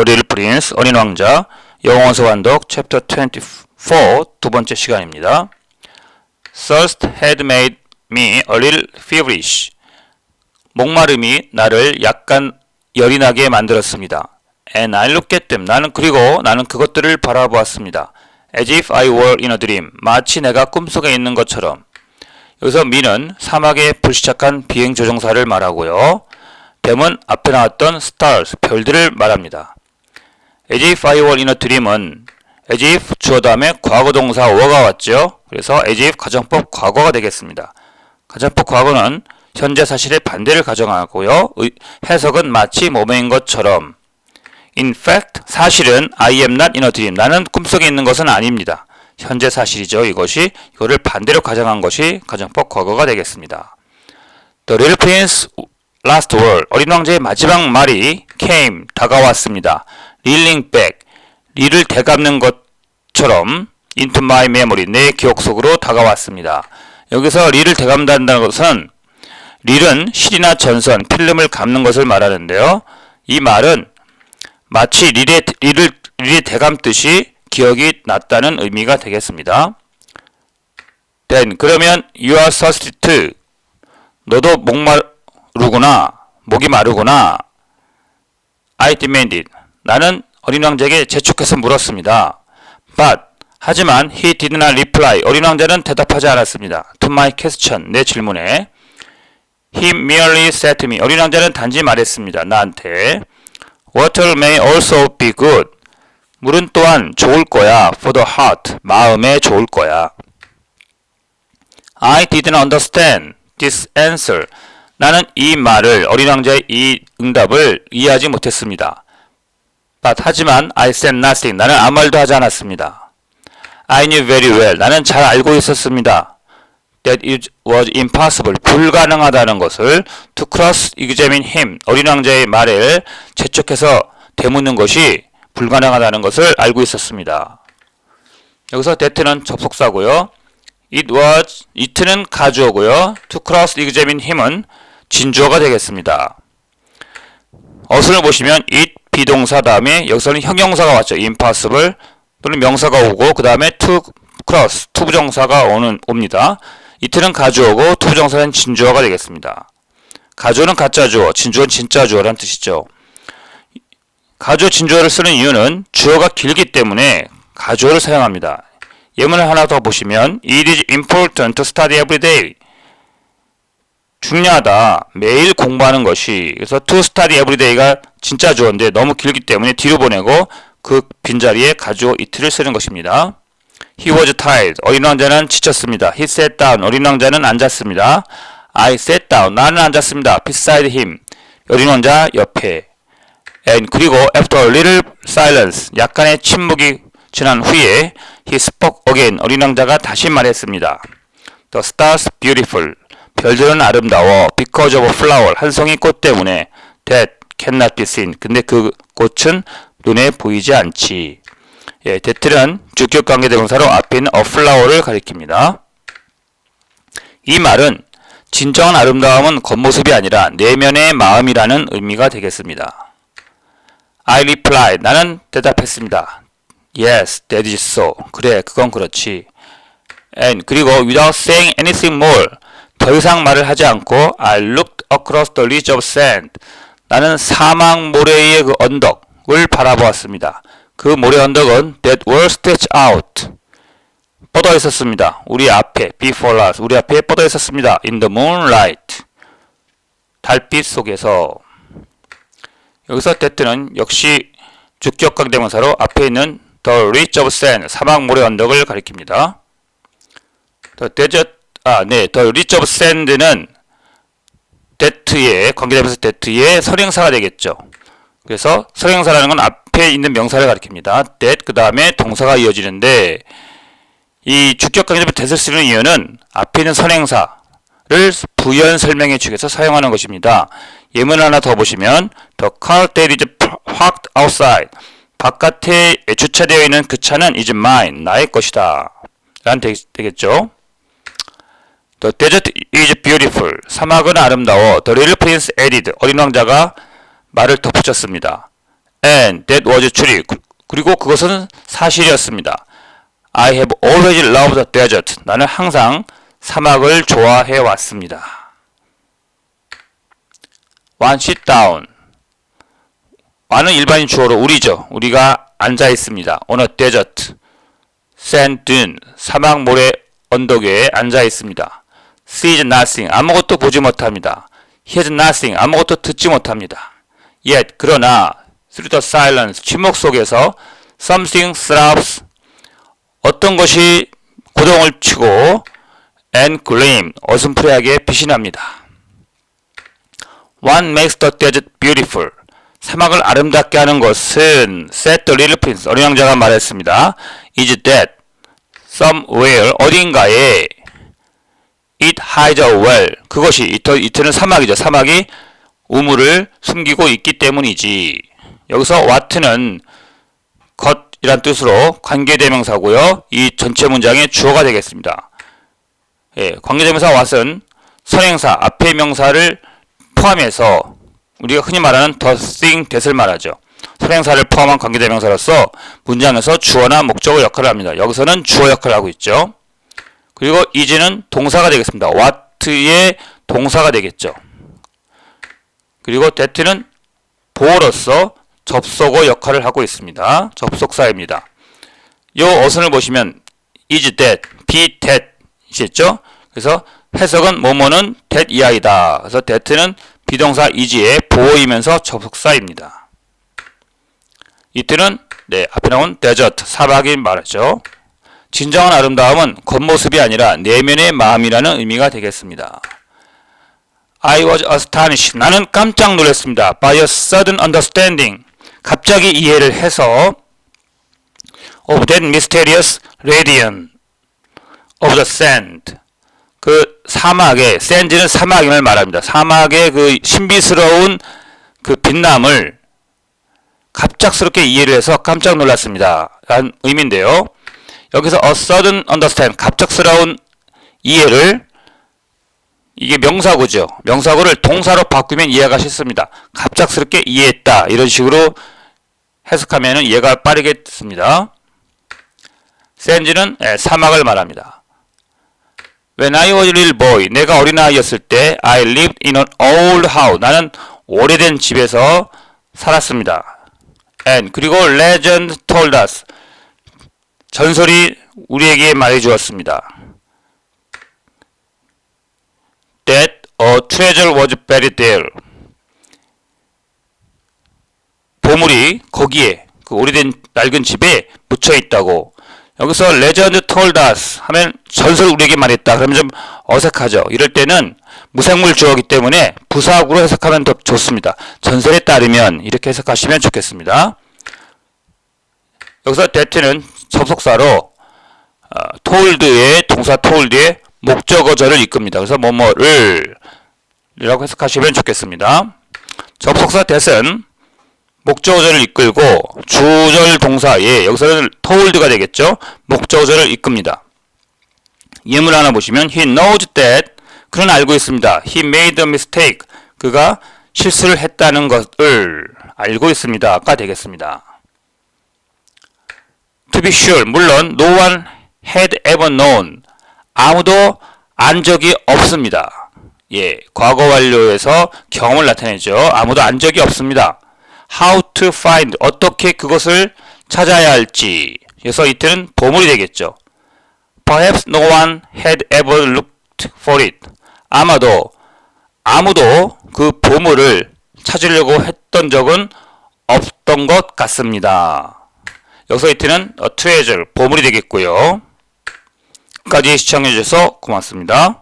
Little Prince, 어린 왕자, 영어원서 완독, 챕터 24, 두 번째 시간입니다. Thirst had made me a little feverish. 목마름이 나를 약간 열이 나게 만들었습니다. And I looked at them. 나는 그리고 나는 그것들을 바라보았습니다. As if I were in a dream. 마치 내가 꿈속에 있는 것처럼. 여기서 미는 사막의 불시착한 비행 조종사를 말하고요. 댐은 앞에 나왔던 stars, 별들을 말합니다. As if I were in a dream은 as if 주어 다음에 과거 동사 were가 왔죠. 그래서 as if 가정법 과거가 되겠습니다. 가정법 과거는 현재 사실의 반대를 가정하고요. 의- 해석은 마치 몸인 것처럼. In fact, 사실은 I am not in a dream. 나는 꿈속에 있는 것은 아닙니다. 현재 사실이죠. 이것이 이거를 반대로 가정한 것이 가정법 과거가 되겠습니다. The Little Prince last word. 어린 왕자의 마지막 말이 came 다가왔습니다. reeling back. 리를 되감는 것처럼 into my memory 내 기억 속으로 다가왔습니다. 여기서 리를 되감는다는 것은 릴은 실이나 전선, 필름을 감는 것을 말하는데요. 이 말은 마치 릴의, 릴을, 릴이 대감듯이 기억이 났다는 의미가 되겠습니다. Then, 그러면 you are thirsty too. 너도 목마 르구나. 목이 마르구나. I demanded. 나는 어린 왕자에게 재촉해서 물었습니다. But, 하지만 he did not reply. 어린 왕자는 대답하지 않았습니다. To my question, 내 질문에. He merely said to me. 어린 왕자는 단지 말했습니다. 나한테. Water may also be good. 물은 또한 좋을 거야. For the heart. 마음에 좋을 거야. I didn't understand this answer. 나는 이 말을 어린 왕자의 이 응답을 이해하지 못했습니다. But 하지만 I said nothing. 나는 아무 말도 하지 않았습니다. I knew very well. 나는 잘 알고 있었습니다. That it was impossible. 불가능하다는 것을 to cross examine him. 어린 왕자의 말을 재촉해서 되묻는 것이 불가능하다는 것을 알고 있었습니다. 여기서 that는 접속사고요. It was, it는 가주어고요. To cross examine him은 진주어가 되겠습니다. 어순을 보시면 it 비동사 다음에 여기서는 형용사가 왔죠. impossible 또는 명사가 오고 그 다음에 to cross 투부정사가 오는 옵니다. 이틀은 가주어고 투부정사는 진주어가 되겠습니다. 가주어는 가짜 주어, 진주어는 진짜 주어라는 뜻이죠. 가주어 진주어를 쓰는 이유는 주어가 길기 때문에 가주어를 사용합니다. 예문을 하나 더 보시면 It is important to study every day. 중요하다. 매일 공부하는 것이. 그래서 to study every day가 진짜 주어인데 너무 길기 때문에 뒤로 보내고 그 빈자리에 가주어 it를 쓰는 것입니다. He was tired. 어린 왕자는 지쳤습니다. He sat down. 어린 왕자는 앉았습니다. I sat down. 나는 앉았습니다. Beside him. 어린 왕자 옆에. And 그리고 after a little silence. 약간의 침묵이 지난 후에 he spoke again. 어린 왕자가 다시 말했습니다. The stars beautiful. 별들은 아름다워. Because of flower. 한 송이 꽃 때문에. That cannot be seen. 근데 그 꽃은 눈에 보이지 않지. 예, that는 주격 관계 대명사로 앞에 있는 a flower를 가리킵니다. 이 말은 진정한 아름다움은 겉모습이 아니라 내면의 마음이라는 의미가 되겠습니다. I replied. 나는 대답했습니다. Yes, that is so. 그래, 그건 그렇지. And 그리고 without saying anything more. 더 이상 말을 하지 않고 I looked across the ridge of sand. 나는 사막 모래의 그 언덕을 바라보았습니다. 그 모래 언덕은 that were stretched out. 뻗어 있었습니다. 우리 앞에 before us. 우리 앞에 뻗어 있었습니다. in the moonlight. 달빛 속에서 여기서 that는 역시 주격 강 대명사로 앞에 있는 the ridge of sand 사막 모래 언덕을 가리킵니다. the desert 아, 네. the ridge of sand는 that의 관계대명사 that의 선행사가 되겠죠. 그래서 선행사라는 건 앞에 있는 명사를 가리킵니다. that 그 다음에 동사가 이어지는데 이 주격 관계대명사 that을 쓰는 이유는 앞에 있는 선행사를 부연 설명해 위해서 사용하는 것입니다. 예문 하나 더 보시면 the car that is parked outside 바깥에 주차되어 있는 그 차는 is mine 나의 것이다 라는 되, 되겠죠. The desert is beautiful. 사막은 아름다워. The little prince added. 어린 왕자가 말을 덧붙였습니다. And that was true. 그리고 그것은 사실이었습니다. I have always loved the desert. 나는 항상 사막을 좋아해 왔습니다. One sit down. 와는 일반인 주어로 우리죠. 우리가 앉아 있습니다. On a desert. sand dune. 사막 모래 언덕 위에 앉아 있습니다. Sees nothing. 아무것도 보지 못합니다. hears nothing. 아무것도 듣지 못합니다. Yet 그러나 through the silence 침묵 속에서 something throbs 어떤 것이 고동을 치고 and gleam 어슴푸레하게 빛이 납니다. One makes the desert beautiful. 사막을 아름답게 하는 것은 said the little prince 어린 왕자가 말했습니다. is that somewhere 어딘가에 it hides a well 그것이 이터, 이터는 사막이죠. 사막이 우물을 숨기고 있기 때문이지. 여기서 what는 것이란 뜻으로 관계대명사고요. 이 전체 문장의 주어가 되겠습니다. 예, 관계대명사 what은 선행사 앞의 명사를 포함해서 우리가 흔히 말하는 the thing that을 말하죠. 선행사를 포함한 관계대명사로서 문장에서 주어나 목적어 역할을 합니다. 여기서는 주어 역할을 하고 있죠. 그리고 is는 동사가 되겠습니다. what의 동사가 되겠죠. 그리고 that는 보어로서 접속어 역할을 하고 있습니다. 접속사입니다. 이 어선을 보시면 is that, be that 이겠죠? 그래서 해석은 뭐뭐는 that 이하이다. 그래서 that는 비동사 is의 보어이면서 접속사입니다. 이틀은 네, 앞에 나온 desert, 사막이 말하죠. 진정한 아름다움은 겉모습이 아니라 내면의 마음이라는 의미가 되겠습니다. I was astonished. 나는 깜짝 놀랐습니다. By a sudden understanding. 갑자기 이해를 해서 of that mysterious radiance of the sand. 그 사막의 sand는 사막임을 말합니다. 사막의 그 신비스러운 그 빛남을 갑작스럽게 이해를 해서 깜짝 놀랐습니다. 라는 의미인데요. 여기서 a sudden understand 갑작스러운 이해를 이게 명사구죠. 명사구를 동사로 바꾸면 이해가 쉽습니다. 갑작스럽게 이해했다. 이런 식으로 해석하면 이해가 빠르게 습니다 센지는 예, 사막을 말합니다. When I was a little boy, 내가 어린아이였을 때 I lived in an old house. 나는 오래된 집에서 살았습니다. And 그리고 legend told us. 전설이 우리에게 말해 주었습니다. That a treasure was buried there. 보물이 거기에 그 오래된 낡은 집에 묻혀 있다고. 여기서 told us 하면 전설 우리에게 말했다. 그러면 좀 어색하죠. 이럴 때는 무생물 주어기 때문에 부사구로 해석하면 더 좋습니다. 전설에 따르면 이렇게 해석하시면 좋겠습니다. 여기서 that는 접속사로 어, told의 동사 told의 목적어절을 이끕니다. 그래서 뭐뭐를 이라고 해석하시면 좋겠습니다. 접속사 that은 목적어절을 이끌고 주절 동사에 여기서는 told가 되겠죠. 목적어절을 이끕니다. 예문 하나 보시면 he knows that 그는 알고 있습니다. he made a mistake 그가 실수를 했다는 것을 알고 있습니다가 되겠습니다. To be sure 물론 no one had ever known 아무도 안 적이 없습니다. 예, 과거 완료에서 경험을 나타내죠. 아무도 안 적이 없습니다. How to find 어떻게 그것을 찾아야 할지. 그래서 이때는 보물이 되겠죠. Perhaps no one had ever looked for it. 아마도 아무도 그 보물을 찾으려고 했던 적은 없던 것 같습니다. 여기서 이때는 treasure 보물이 되겠고요. 끝까지 시청해 주셔서 고맙습니다.